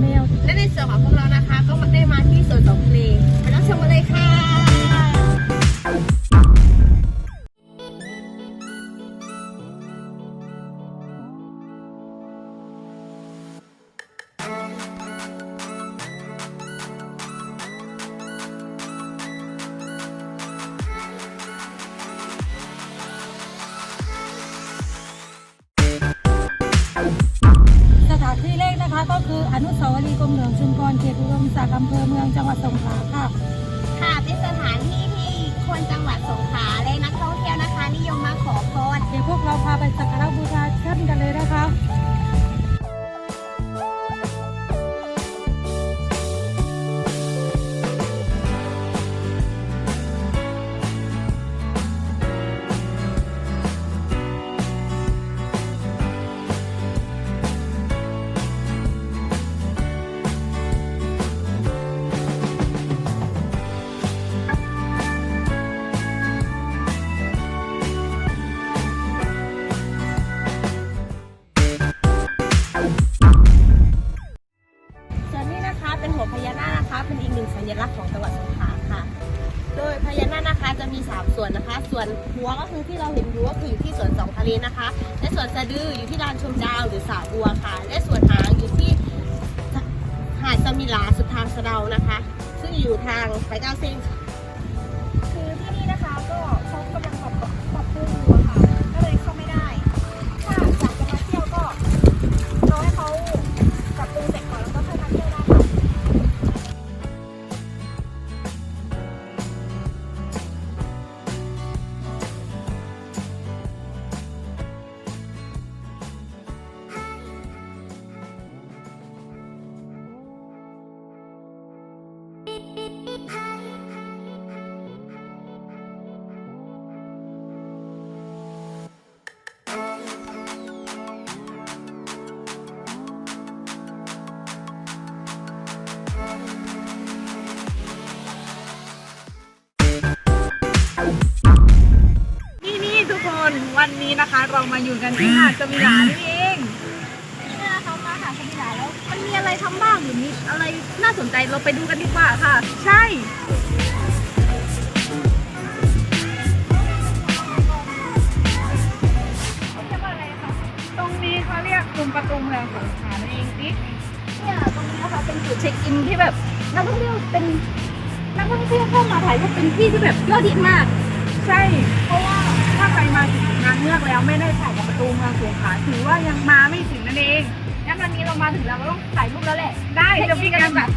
没有。那你喜欢我吗 มหลวงชุมพรเขตอุดมศักดิ์อำเภอเมืองจังหวัดสงขลาค่ะ ค่ะเป็นสถานที่ที่คนจังหวัดสงขลาและนักท่องเที่ยวนะคะ นิยมมาขอพรเดี๋ยวพวกเราพาไปสักการะบูชาท่านกันเลยนะคะ หัวพญานาคนะคะ เป็นอีกหนึ่งสัญลักษณ์ของจังหวัดสงขลาค่ะ โดยพญานาคนะคะจะมีสามส่วนนะคะ ส่วนหัวก็คือที่เราเห็นอยู่ก็คืออยู่ที่สวนสองทะเลนะคะ และส่วนสะดืออยู่ที่ลานชมดาวหรือสาบัวค่ะ และส่วนหางอยู่ที่หาดสมิลาสุดทางสะเดานะคะ ซึ่งอยู่ทางไปเก้าเส้นค่ะ นนี้นะคะ เรามาอยู่กันที่หาดสมิลานี่เองเวลาเขามาหาสมิลาแล้ว มันมีอะไรทำบ้างหรือมีอะไรน่าสนใจเราไปดูกันดีกว่าค่ะ ใช่ตรงนี้เขาเรียกกลุ่มประตูเมืองสงขลานั่นเองสิเนี่ยตรงนี้นะคะเป็นจุดเช็คอินที่แบบนักท่องเที่ยวเป็นนักท่องเที่ยวเข้ามาถ่ายรูปเป็นที่ที่แบบยอดฮิตมาก ใช่ เพราะว่า ถ้าใครมาถึงงานเมือกแล้วไม่ได้ถ่ายกับประตูเมืองสงขลาถือว่ายังมาไม่ถึงนั่นเองงั้นวันนี้เรามาถึงแล้วเราต้องถ่ายรูปแล้วแหละ ได้จะมีการแบบ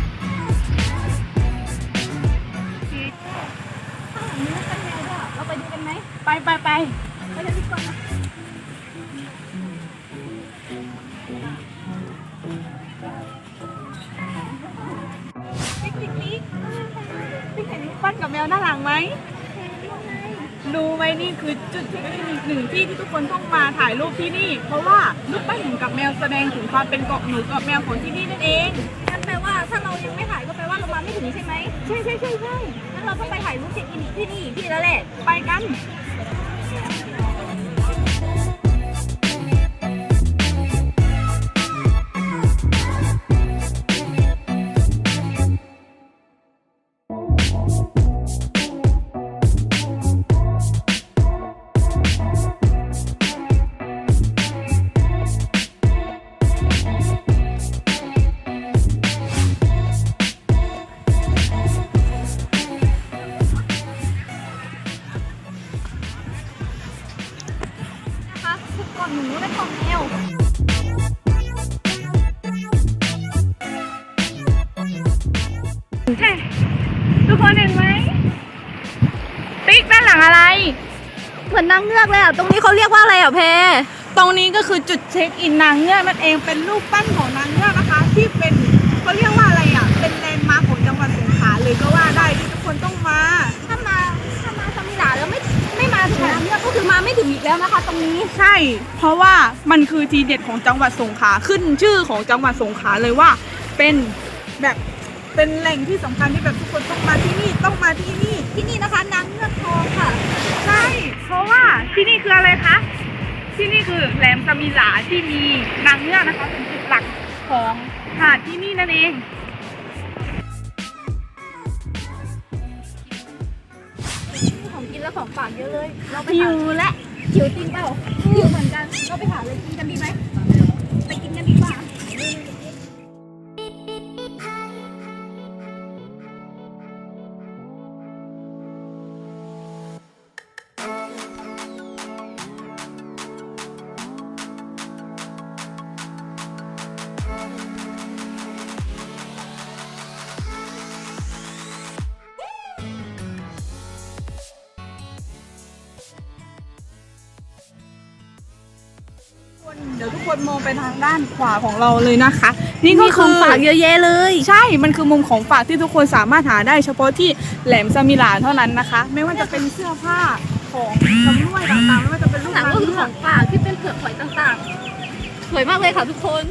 ข้างหลังนี้เป็นแมววยอะเราไปดูกันไหม ไปไปไปไปเลยดีกว่านะปิ๊กปิ๊กปิ๊กปิ๊กเห็นรูปปั้นกับแมวหน่ารักไหม ดูไหมนี่คือจุดที่มีหนึ่งที่ที่ทุกคนต้องมาถ่ายรูปที่นี่ เพราะว่ารูปปั้นหนูกับแมวแสดงถึงความเป็นเกาะหนูกับแมวของที่นี่นั่นเองงั้นแปลว่าถ้าเรายังไม่ถ่ายก็แปลว่าเรามาไม่ถึงใช่ไหมใช่ใช่ใช่ใช่งั้นเราต้องไปถ่ายรูปเช็คอินที่นี่อีกที่แล้วแหละไปกัน หนูและกล่องแมวใช่ทุกคนเห็นไหมติ๊กด้านหลังอะไร เหมือนนางเงือกเลยอะ ตรงนี้เขาเรียกว่าอะไรอะเพตรงนี้ก็คือจุดเช็คอินนางเงือกนั่นเองเป็นรูปปั้นของนางเงือกนะคะ ที่เป็นเขาเรียกว่าอะไรอะ เป็นแลนด์มาร์คของจังหวัดสงขลาเลยก็ว่าได้ แล้วนะคะตรงนี้ ใช่ เพราะว่ามันคือทีเด็ดของจังหวัดสงขลาขึ้นชื่อของจังหวัดสงขลาเลยว่า เป็นแบบเป็นแหล่งที่สำคัญที่แบบทุกคนต้องมาที่นี่ต้องมาที่นี่ ที่นี่นะคะนางเงือกทองค่ะ ใช่ เพราะว่าที่นี่คืออะไรคะ ที่นี่คือแหลมสมิลาที่มีนางเงือกนะคะเป็นจุดหลักของหาดที่นี่นั่นเอง ของกินและของฝากเยอะเลย เราไปหิหาวและ หิวจริงเปล่าหิวเหมือนกันเราไปหาอะไรกินกันดีไหม ไปกินกันดีกว่า เดี๋ยวทุกคนมองไปทางด้านขวาของเราเลยนะคะ นี่ก็มีขคืองอฝากเยอะแยะเลย ใช่ มันคือมุมของฝากที่ทุกคนสามารถหาได้เฉพาะที่แหลมสมิลาเท่านั้นนะคะ ไม่ว่าจะเป็นเสื้อผ้าของชำร่วยต่างๆไม่ว่าจะเป็นลูกหนังไม้ก็คือเลืขออกงฝากที่เป็นเปลือกหอยต่างๆ สวยมากเลยค่ะทุกคน